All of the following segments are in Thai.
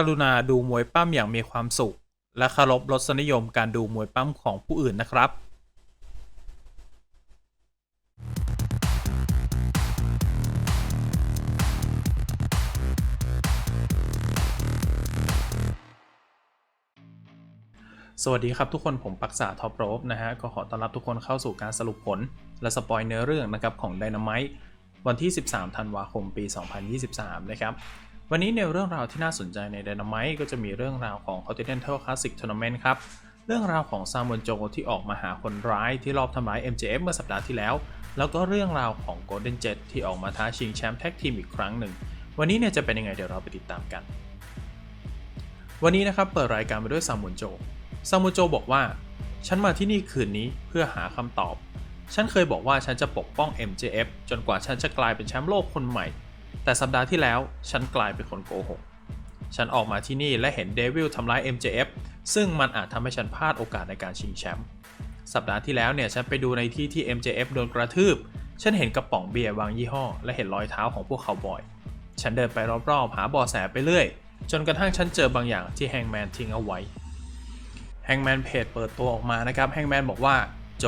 กรุณาดูมวยปั้มอย่างมีความสุข และเคารพรสนิยมการดูมวยปั้มของผู้อื่นนะครับสวัสดีครับทุกคนผมปักษาท็อปโรบนะฮะ ก็ขอต้อนรับทุกคนเข้าสู่การสรุปผล และสปอยเนื้อเรื่องนะครับของ Dynamite วันที่ 13 ธันวาคมปี 2023 นะครับ วันนี้ในเรื่องราวที่น่าสนใจใน Dynamite ก็จะมีเรื่องราวของ Continental Classic Tournament ครับ เรื่องราวของซามอนโจที่ออกมาหาคนร้ายที่รอบทำร้าย MJF เมื่อสัปดาห์ที่แล้ว แล้วก็เรื่องราวของ Golden Jet ที่ออกมาท้าชิงแชมป์แท็กทีมอีกครั้งหนึ่ง วันนี้เนี่ยจะเป็นยังไงเดี๋ยวเราไปติดตามกัน วันนี้นะครับเปิดรายการมาด้วยซามอนโจซามูโจบอกว่า ฉันมาที่นี่คืนนี้เพื่อหาคำตอบ ฉันเคยบอกว่าฉันจะปกป้อง MJF จนกว่าฉันจะกลายเป็นแชมป์โลกคนใหม่ แต่สัปดาห์ที่แล้วฉันกลายเป็นคนโกหก ฉันออกมาที่นี่และเห็นเดวิลทำร้าย MJF ซึ่งมันอาจทำให้ฉันพลาดโอกาสในการชิงแชมป์สัปดาห์ที่แล้วเนี่ยฉันไปดูในที่ที่ MJF โดนกระทืบ ฉันเห็นกระป๋องเบียร์วางยี่ห้อ และเห็นรอยเท้าของพวกเขาบ่อย ฉันเดินไปรอบๆ หาเบอแสไปเรื่อย จนกระทั่งฉันเจอบางอย่างที่แฮงแมนทิ้งเอาไว้แฮงแมนเพจเปิดตัวออกมานะครับแฮงแมนบอกว่าโจ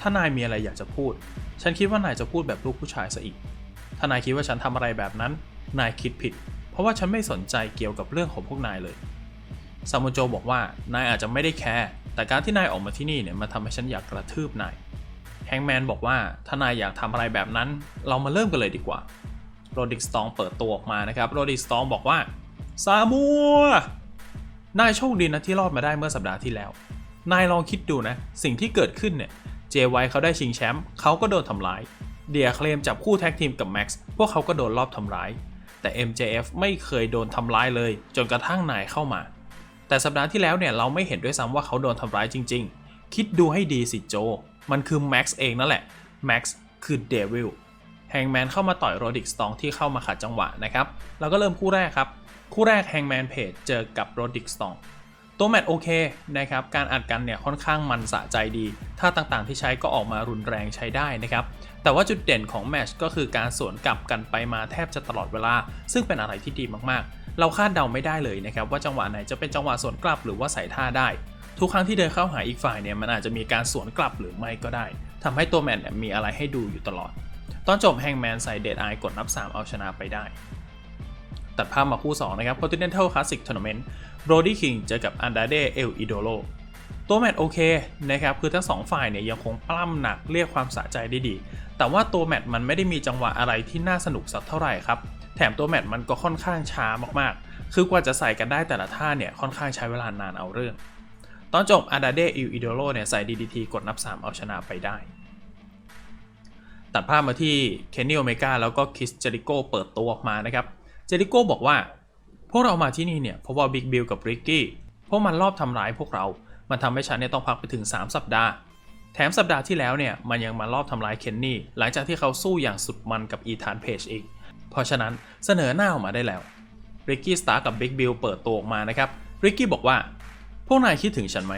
ถ้านายมีอะไรอยากจะพูด ฉันคิดว่านายจะพูดแบบลูกผู้ชายซะอีก ถ้านายคิดว่าฉันทำอะไรแบบนั้น นายคิดผิด เพราะว่าฉันไม่สนใจเกี่ยวกับเรื่องของพวกนายเลยซามโจบอกว่านายอาจจะไม่ได้แคร์แต่การที่นายออกมาที่นี่เนี่ยมันทำให้ฉันอยากกระทืบนายแฮงแมนบอกว่าถ้านายอยากทำอะไรแบบนั้น เรามาเริ่มกันเลยดีกว่าโรดิกสตองเปิดตัวออกมานะครับโรดิกสตองบอกว่าซามัวนายโชคดีนะที่รอดมาได้เมื่อสัปดาห์ที่แล้ว นายลองคิดดูนะ สิ่งที่เกิดขึ้นเนี่ย เจไวเขาได้ชิงแชมป์เขาก็โดนทำร้าย เดียเคลมจับคู่แท็กทีมกับแม็กซ์พวกเขาก็โดนรอบทำร้าย แต่ MJF ไม่เคยโดนทำร้ายเลย จนกระทั่งนายเข้ามา แต่สัปดาห์ที่แล้วเนี่ยเราไม่เห็นด้วยซ้ำว่าเขาโดนทำร้ายจริง ๆ คิดดูให้ดีสิโจ มันคือแม็กซ์เองนั่นแหละแม็กซ์คือเดวิลแฮงแมนเข้ามาต่อยโรดิกสตองที่เข้ามาขัดจังหวะนะครับเราก็เริ่มคู่แรกครับ คู่แรกแฮงแมนเพจเจอกับโรดิกสตองตัวแมตช์โอเคนะครับ การอัดกันเนี่ยค่อนข้างมันสะใจดี ท่าต่างๆที่ใช้ก็ออกมารุนแรงใช้ได้นะครับ แต่ว่าจุดเด่นของแมชก็คือการสวนกลับกันไปมาแทบจะตลอดเวลา ซึ่งเป็นอะไรที่ดีมากๆ เราคาดเดาไม่ได้เลยนะครับว่าจังหวะไหนจะเป็นจังหวะสวนกลับหรือว่าใส่ท่าได้ ทุกครั้งที่เดินเข้าหาอีกฝ่ายเนี่ยมันอาจจะมีการสวนกลับหรือไม่ก็ได้ทำให้ตัวแมตช์เนี่ยมีอะไรให้ดูอยู่ตลอด ตอนจบแฮงแมนใส่เดดไอกดนับ 3 เอาชนะไปได้ ตัดภาพมาคู่ 2 นะครับ Continental Classic Tournament Brody King เจอกับ Andrade El Idolo ตัวแมตช์โอเคนะครับ คือทั้ง 2 ฝ่ายเนี่ยยังคงปล้ำหนักเรียกความสะใจได้ดี แต่ว่าตัวแมตช์มันไม่ได้มีจังหวะอะไรที่น่าสนุกสักเท่าไหร่ครับ แถมตัวแมตช์มันก็ค่อนข้างช้ามากๆ คือกว่าจะใส่กันได้แต่ละท่าเนี่ยค่อนข้างใช้เวลานานเอาเรื่อง ตอนจบ Andrade El Idolo เนี่ยใส่ DDT กดนับ 3 เอาชนะไปได้ ตัดภาพมาที่เคนนี่โอเมกาแล้วก็คิสเจริโกเปิดตัวออกมานะครับ เจริโกบอกว่า พวกเรามาที่นี่เนี่ยเพราะว่าบิ๊กบิลกับริกกี้พวกมันรอบทำร้ายพวกเรา มันทำให้ฉันเนี่ยต้องพักไปถึง 3 สัปดาห์ แถมสัปดาห์ที่แล้วเนี่ยมันยังมารอบทำร้ายเคนนี่หลังจากที่เขาสู้อย่างสุดมันกับอีธานเพจอีก เพราะฉะนั้นเสนอหน้าออกมาได้แล้วริกกี้สตาร์กับบิ๊กบิลเปิดตัวออกมานะครับริกกี้บอกว่า พวกนายคิดถึงฉันไหม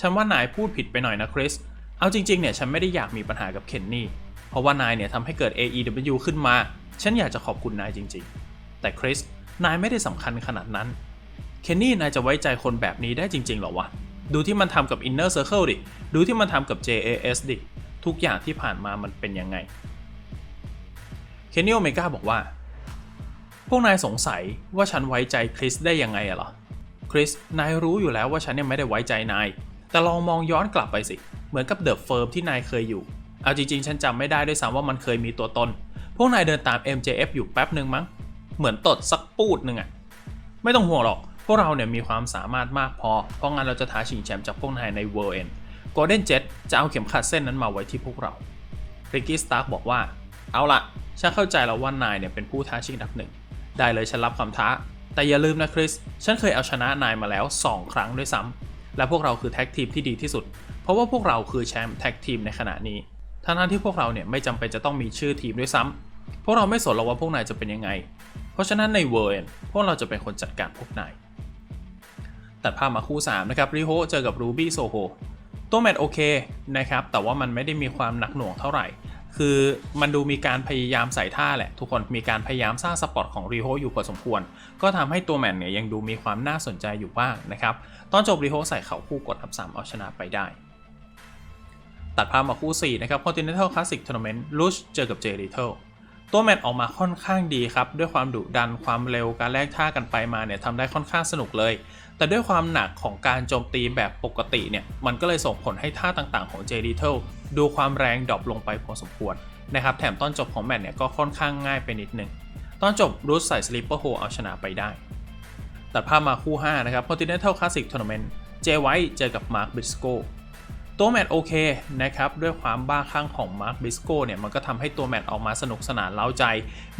ฉันว่านายพูดผิดไปหน่อยนะคริส เอาจริงๆเนี่ยฉันไม่ได้อยากมีปัญหากับเคนนี่ เพราะว่านายเนี่ยทำให้เกิด AEW ขึ้นมา ฉันอยากจะขอบคุณนายจริงๆ แต่คริส นายไม่ได้สำคัญขนาดนั้น เคนนี่นายจะไว้ใจคนแบบนี้ได้จริงๆหรอวะ ดูที่มันทำกับ Inner Circle ดิ ดูที่มันทำกับ JAS ดิ ทุกอย่างที่ผ่านมามันเป็นยังไง เคนนี่โอเมกาบอกว่า พวกนายสงสัยว่าฉันไว้ใจคริสได้ยังไงอะเหรอ คริส นายรู้อยู่แล้วว่าฉันเนี่ยไม่ได้ไว้ใจนาย แต่ลองมองย้อนกลับไปสิ เหมือนกับเดอะเฟิร์มที่นายเคยอยู่ เอาจริงๆ ฉันจำไม่ได้ด้วยซ้ำว่ามันเคยมีตัวตน พวกนายเดินตาม MJF อยู่แป๊บหนึ่งมั้ง เหมือนตดสักปูดหนึ่งอะไม่ต้องห่วงหรอก พวกเราเนี่ยมีความสามารถมากพอ เพราะงั้นเราจะท้าชิงแชมป์จากพวกนายใน World End Golden Jet จะเอาเข็มขัดเส้นนั้นมาไว้ที่พวกเราริกกี้สตาร์กบอกว่า เอาละฉันเข้าใจแล้วว่านายเนี่ยเป็นผู้ท้าชิงอันดับหนึ่ง ได้เลยฉันรับคำท้า แต่อย่าลืมนะคริส ฉันเคยเอาชนะนายมาแล้ว 2 ครั้งด้วยซ้ำ และพวกเราคือแท็กทีมที่ดีที่สุด เพราะว่าพวกเราคือแชมป์แท็กทีมในขณะนี้ ทั้งนั้นที่พวกเราเนี่ยไม่จำเป็นจะต้องมีชื่อทีมด้วยซ้ำพวกเราไม่สนหรอกว่าพวกนายจะเป็นยังไง เพราะฉะนั้นในเวอร์พวกเราจะเป็นคนจัดการพวกนาย ตัดภาพมาคู่ 3 นะครับริโฮเจอกับรูบี้โซโฮตัวแมตช์โอเคนะครับ แต่ว่ามันไม่ได้มีความหนักหน่วงเท่าไหร่ คือมันดูมีการพยายามใส่ท่าแหละ ทุกคนมีการพยายามสร้างสปอร์ตของรีโฮอยู่พอสมควร ก็ทำให้ตัวแมตช์เนี่ยยังดูมีความน่าสนใจอยู่บ้างนะครับ ตอนจบรีโฮใส่เข่าคู่กดทับ3เอาชนะไปได้ตัดภาพมาคู่ 4 นะครับ Continental Classic Tournament ลุชเจอกับเจริเทลตัวแมตช์ออกมาค่อนข้างดีครับ ด้วยความดุดันความเร็วการแลกท่ากันไปมาเนี่ยทำได้ค่อนข้างสนุกเลย แต่ด้วยความหนักของการโจมตีแบบปกติเนี่ย มันก็เลยส่งผลให้ท่าต่างๆของเจริเทลดูความแรงดรอปลงไปพอสมควรนะครับ แถมตอนจบของแมตช์เนี่ยก็ค่อนข้างง่ายไปนิดนึง ตอนจบรูสใส่สลิปเปอร์โฮเอาชนะไปได้ ตัดภาพมาคู่ 5 นะครับ Continental Classic Tournament เจไวท์เจอกับมาร์คบิสโก ตัวแมตช์โอเคนะครับด้วยความบ้าคลั่งของมาร์คบิสโกเนี่ยมันก็ทำให้ตัวแมตช์ออกมาสนุกสนานเล้าใจ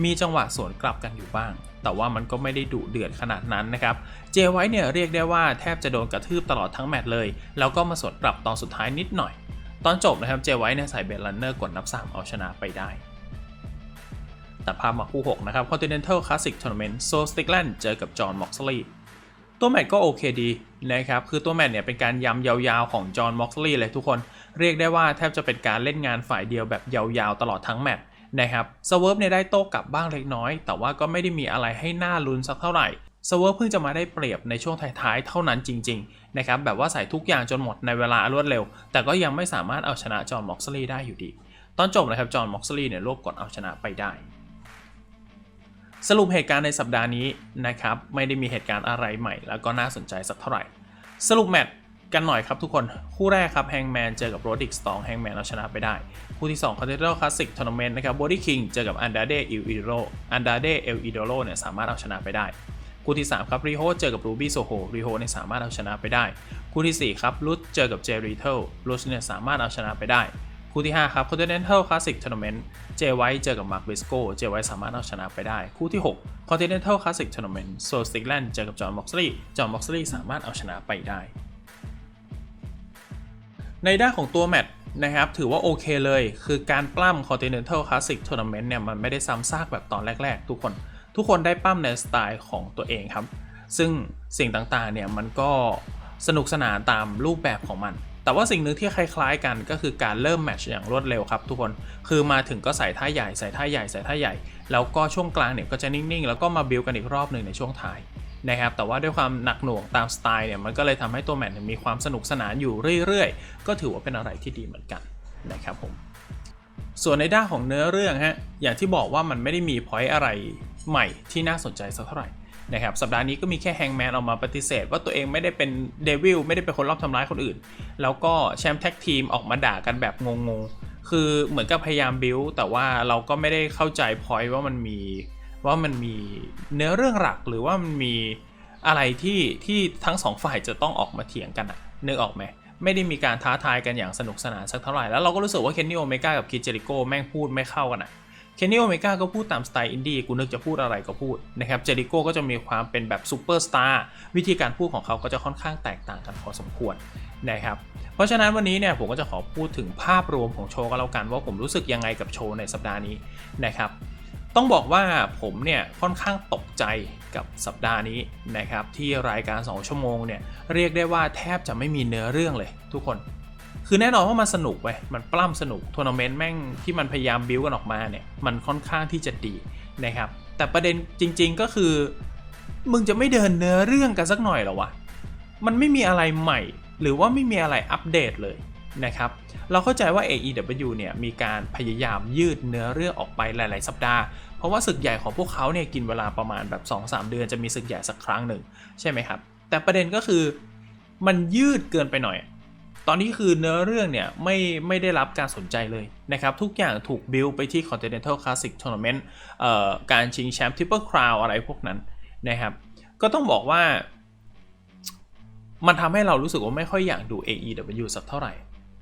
มีจังหวะสวนกลับกันอยู่บ้าง แต่ว่ามันก็ไม่ได้ดุเดือดขนาดนั้นนะครับเจไวท์เนี่ยเรียกได้ว่าแทบจะโดนกระทืบตลอดทั้งแมตช์เลย แล้วก็มาสวนกลับตอนสุดท้ายนิดหน่อย ตอนจบนะครับเจไวท์เนี่ยใส่เบลลันเนอร์กดนับ 3 เอาชนะไปได้แตัดภาพมาคู่ 6 นะครับ Continental Classic Tournament โซสติกแลนด์เจอกับจอห์นม็อกซลีย์ ตัวแมตก็โอเคดีนะครับ คือตัวแมตเนี่ยเป็นการยำยาวๆของจอห์น ม็อกซ์ลีย์เลยทุกคน เรียกได้ว่าแทบจะเป็นการเล่นงานฝ่ายเดียวแบบยาวๆตลอดทั้งแมตนะครับสเวิร์ฟเนี่ยได้โต้กลับบ้างเล็กน้อย แต่ว่าก็ไม่ได้มีอะไรให้หน่าลุ้นสักเท่าไหร่สเวิร์ฟเพิ่งจะมาได้เปรียบในช่วงท้ายๆ เท่านั้นจริงๆนะครับ แบบว่าใส่ทุกอย่างจนหมดในเวลารวดเร็ว แต่ก็ยังไม่สามารถเอาชนะจอห์น ม็อกซ์ลีย์ได้อยู่ดี ตอนจบนะครับ จอห์น ม็อกซ์ลีย์เนี่ยรวบกดเอาชนะไปได้ สรุปเหตุการณ์ในสัปดาห์นี้นะครับไม่ได้มีเหตุการณ์อะไรใหม่ แล้วก็น่าสนใจสักเท่าไหร่ สรุปแมตช์กันหน่อยครับทุกคนคู่แรกครับแฮงแมนเจอกับโรดิกสตองแฮงแมนเอาชนะไปได้ คู่ที่2 Continental Classic Tournament นะครับบอดี้คิงเจอกับอันดาเดเอลอิโรอันดาเดเอลอิโดโรเนี่ยสามารถเอาชนะไปได้คู่ที่ 3 ครับรีโฮเจอกับรูบี้โซโฮรีโฮเนี่ยสามารถเอาชนะไปได้ คู่ทีสี่ 4 ครับลุชเจอกับเจริเทลลุชเนี่ยสามารถเอาชนะไปได้ คู่ที่ 5 ครับ Continental Classic Tournament เจไวเจอกับมาร์คบิสโกเจไวท์สามารถเอาชนะไปได้ คู่ที่ 6 Continental Classic Tournament โซสติกแลนด์เจอกับจอห์นม็อกซลีย์จอห์นม็อกซลีย์สามารถเอาชนะไปได้ ในด้านของตัวแมตช์นะครับถือว่าโอเคเลย คือการปล้ำ Continental Classic Tournament เนี่ยมันไม่ได้ซ้ำซากแบบตอนแรก ๆ ทุกคนทุกคนได้ปล้ำในสไตล์ของตัวเองครับ ซึ่งสิ่งต่างๆเนี่ยมันก็สนุกสนานตามรูปแบบของมัน แต่ว่าสิ่งหนึ่งที่คล้ายๆกันก็คือการเริ่มแมตช์อย่างรวดเร็วครับทุกคน คือมาถึงก็ใส่ท่าใหญ่ใส่ท่าใหญ่ใส่ท่าใหญ่ แล้วก็ช่วงกลางเนี่ยก็จะนิ่งๆ แล้วก็มาบิวกันอีกรอบหนึ่งในช่วงท้ายนะครับ แต่ว่าด้วยความหนักหน่วงตามสไตล์เนี่ยมันก็เลยทำให้ตัวแมตช์มีความสนุกสนานอยู่เรื่อยๆ ก็ถือว่าเป็นอะไรที่ดีเหมือนกันนะครับผม ส่วนในด้านของเนื้อเรื่องฮะ อย่างที่บอกว่ามันไม่ได้มีพอยต์อะไรใหม่ที่น่าสนใจสักเท่าไหร่ นะครับสัปดาห์นี้ก็มีแค่แฮงแมนออกมาปฏิเสธ ว่าตัวเองไม่ได้เป็นเดวิลไม่ได้เป็นคนรอบทำร้ายคนอื่น แล้วก็แชมป์แท็กทีมออกมาด่ากันแบบงงๆ คือเหมือนกับพยายามบิวแต่ว่าเราก็ไม่ได้เข้าใจพอยต์ว่ามันมีว่ามันมีเนื้อเรื่องหลักหรือว่ามันมีอะไรที่ที่ทั้งสองฝ่ายจะต้องออกมาเถียงกันอะนึกออกไหมไม่ได้มีการท้าทายกันอย่างสนุกสนานสักเท่าไหร่แล้วเราก็รู้สึกว่าเคนนี่โอเมก้ากับคิเจริโกแม่งพูดไม่เข้ากันอะ เคนนี่โอเมก้าก็พูดตามสไตล์อินดี้กูนึกจะพูดอะไรก็พูดนะครับเจริโก้ก็จะมีความเป็นแบบซูเปอร์สตาร์วิธีการพูดของเขาก็จะค่อนข้างแตกต่างกันพอสมควรนะครับเพราะฉะนั้นวันนี้เนี่ยผมก็จะขอพูดถึงภาพรวมของโชว์ก็แล้วกันว่าผมรู้สึกยังไงกับโชว์ในสัปดาห์นี้นะครับต้องบอกว่าผมเนี่ยค่อนข้างตกใจกับสัปดาห์นี้นะครับที่รายการ 2 ชั่วโมงเนี่ยเรียกได้ว่าแทบจะไม่มีเนื้อเรื่องเลยทุกคน คือแน่นอนว่ามันสนุกไปมันปล้ำสนุกทัวร์นาเมนต์แม่งที่มันพยายามบิวกันออกมาเนี่ยมันค่อนข้างที่จะดีนะครับ แต่ประเด็นจริง ๆก็คือ มึงจะไม่เดินเนื้อเรื่องกันสักหน่อยหรอวะมันไม่มีอะไรใหม่ หรือว่าไม่มีอะไรอัปเดตเลยนะครับ เราเข้าใจว่า AEW เนี่ยมีการพยายามยืดเนื้อเรื่องออกไปหลาย ๆ สัปดาห์ เพราะว่าศึกใหญ่ของพวกเขาเนี่ยกินเวลาประมาณแบบ 2-3 เดือนจะมีศึกใหญ่สักครั้งหนึ่งใช่ไหมครับ แต่ประเด็นก็คือมันยืดเกินไปหน่อย ตอนนี้คือเนื้อเรื่องเนี่ยไม่ไม่ได้รับการสนใจเลยนะครับ ทุกอย่างถูกบิลไปที่ Continental Classic Tournament เอ่อการชิงแชมป์ Triple Crown อะไรพวกนั้นนะครับ ก็ต้องบอกว่า มันทำให้เรารู้สึกว่าไม่ค่อยอยากดู AEW สักเท่าไหร่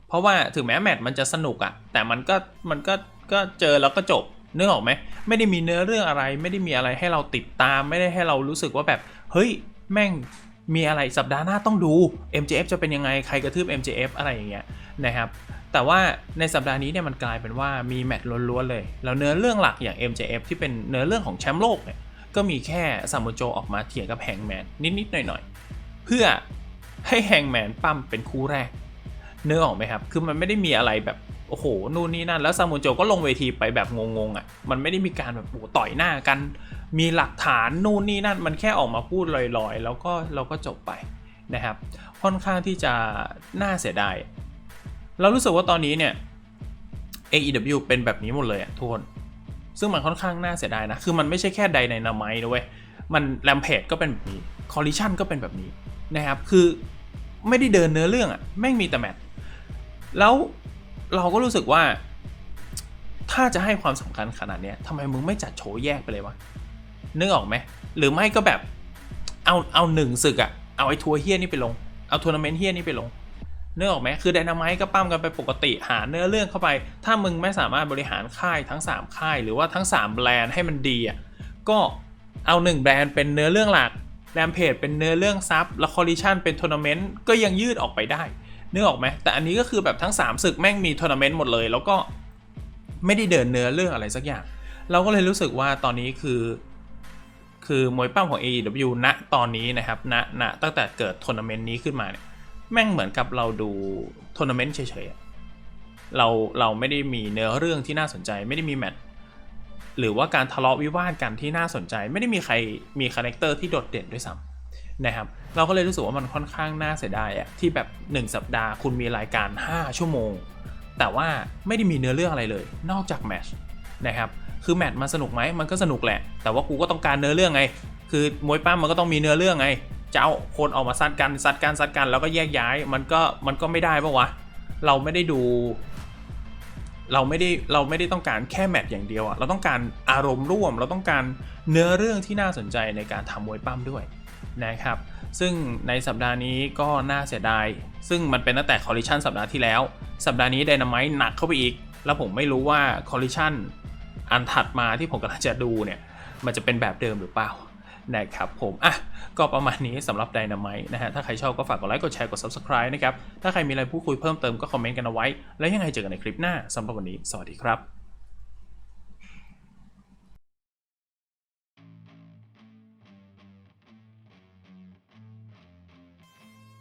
เพราะว่าถึงแม้แมตช์มันจะสนุกอะแต่มันก็มันก็ก็เจอแล้วก็จบนึกออกไหมไม่ได้มีเนื้อเรื่องอะไร ไม่ได้มีอะไรให้เราติดตาม ไม่ได้ให้เรารู้สึกว่าแบบ เฮ้ยแม่ง มีอะไรสัปดาห์หน้าต้องดู MJF จะเป็นยังไงใครกระทืบ MJF อะไรอย่างเงี้ยนะครับแต่ว่าในสัปดาห์นี้เนี่ยมันกลายเป็นว่ามีแมตช์ล้วนๆเลย แล้วเนื้อเรื่องหลักอย่าง MJF ที่เป็นเนื้อเรื่องของแชมป์โลกเนี่ยก็มีแค่ซามูโจออกมาเถียงกับแฮงแมนนิดๆหน่อยๆ เพื่อให้แฮงแมนปั้มเป็นคู่แรกเนื้อออกไหมครับ คือมันไม่ได้มีอะไรแบบโอ้โห นู่นนี่นั่น แล้วซามูโจก็ลงเวทีไปแบบงงๆอะ มันไม่ได้มีการแบบโอ้ต่อยหน้ากัน มีหลักฐานนู่นนี่นั่นมันแค่ออกมาพูดลอยๆ แล้วก็เราก็จบไปนะครับ ค่อนข้างที่จะน่าเสียดายเรารู้สึกว่าตอนนี้เนี่ย AEW เป็นแบบนี้หมดเลยอะทุกคนซึ่งมันค่อนข้างน่าเสียดายนะ คือมันไม่ใช่แค่ไดในนาไมนะเว้ย มันแรมเพจก็เป็นแบบนี้ คอลิชันก็เป็นแบบนี้นะครับ คือไม่ได้เดินเนื้อเรื่องอะแม่งมีแต่แมตช์แล้วเราก็รู้สึกว่า ถ้าจะให้ความสำคัญขนาดเนี้ยทำไมมึงไม่จัดโชว์แยกไปเลยวะ นึกออกไหมหรือไม่ก็แบบเอาเอาหนึ่งศึกอะเอาไอ้ทัวร์เฮี้ยนี่ไปลง เอาทัวร์นาเมนต์เฮี้ยนี่ไปลงนึกออกไหมคือไดนามต์ก็ปั้มกันไปปกติหาเนื้อเรื่องเข้าไป ถ้ามึงไม่สามารถบริหารค่ายทั้ง 3 ค่าย หรือว่าทั้ง 3 แบรนด์ให้มันดีอะก็เอา 1 แบรนด์เป็นเนื้อเรื่องหลักแรมเพจเป็นเนื้อเรื่องซับแล้วคอลิชันเป็นทัวร์นาเมนต์ก็ยังยืดออกไปได้นึกออกไหมแต่อันนี้ก็คือแบบทั้ง 3 ศึกแม่งมีทัวร์นาเมนต์หมดเลย แล้วก็ไม่ได้เดินเนื้อเรื่องอะไรสักอย่าง เราก็เลยรู้สึกว่าตอนนี้คือ คือมวยปั้มของ AEW ณตอนนี้นะครับณณตั้งแต่เกิดทัวร์นาเมนต์นี้ขึ้นมาเนี่ยแม่งเหมือนกับเราดูทัวร์นาเมนต์เฉยๆเราเราไม่ได้มีเนื้อเรื่องที่น่าสนใจ ไม่ได้มีแมตช์หรือว่าการทะเลาะวิวาทกันที่น่าสนใจ ไม่ได้มีใครมีคาแรคเตอร์ที่โดดเด่นด้วยซ้ำนะครับเราก็เลยรู้สึกว่ามันค่อนข้างน่าเสียดายอะที่แบบ 1 สัปดาห์คุณมีรายการ 5 ชั่วโมง แต่ว่าไม่ได้มีเนื้อเรื่องอะไรเลย นอกจากแมตช์ นะครับคือแมตช์มันสนุกไหมมันก็สนุกแหละ แต่ว่ากูก็ต้องการเนื้อเรื่องไง คือมวยปั้มมันก็ต้องมีเนื้อเรื่องไงจะเอาคนออกมาซัดกันซัดกันซัดกันแล้วก็แยกย้ายมันก็มันก็ไม่ได้ปะวะเราไม่ได้ดู เราไม่ได้เราไม่ได้ต้องการแค่แมตช์อย่างเดียวอะเราต้องการอารมณ์ร่วม เราต้องการเนื้อเรื่องที่น่าสนใจในการทำมวยปั้มด้วยนะครับ ซึ่งในสัปดาห์นี้ก็น่าเสียดาย ซึ่งมันเป็นตั้งแต่คอลลิชันสัปดาห์ที่แล้ว สัปดาห์นี้ไดนามต์หนักเข้าไปอีก แล้วผมไม่รู้ว่าคอลลิชัน อันถัดมาที่ผมกำลังจะดูเนี่ย มันจะเป็นแบบเดิมหรือเปล่านะครับผมอะก็ประมาณนี้สำหรับ Dynamite นะฮะ ถ้าใครชอบก็ฝากกดไลค์ กดแชร์ กด Subscribe นะครับ ถ้าใครมีอะไรพูดคุยเพิ่มเติมก็คอมเมนต์กันเอาไว้ แล้วยังไงเจอกันในคลิปหน้าสำหรับวันนี้ สวัสดีครับ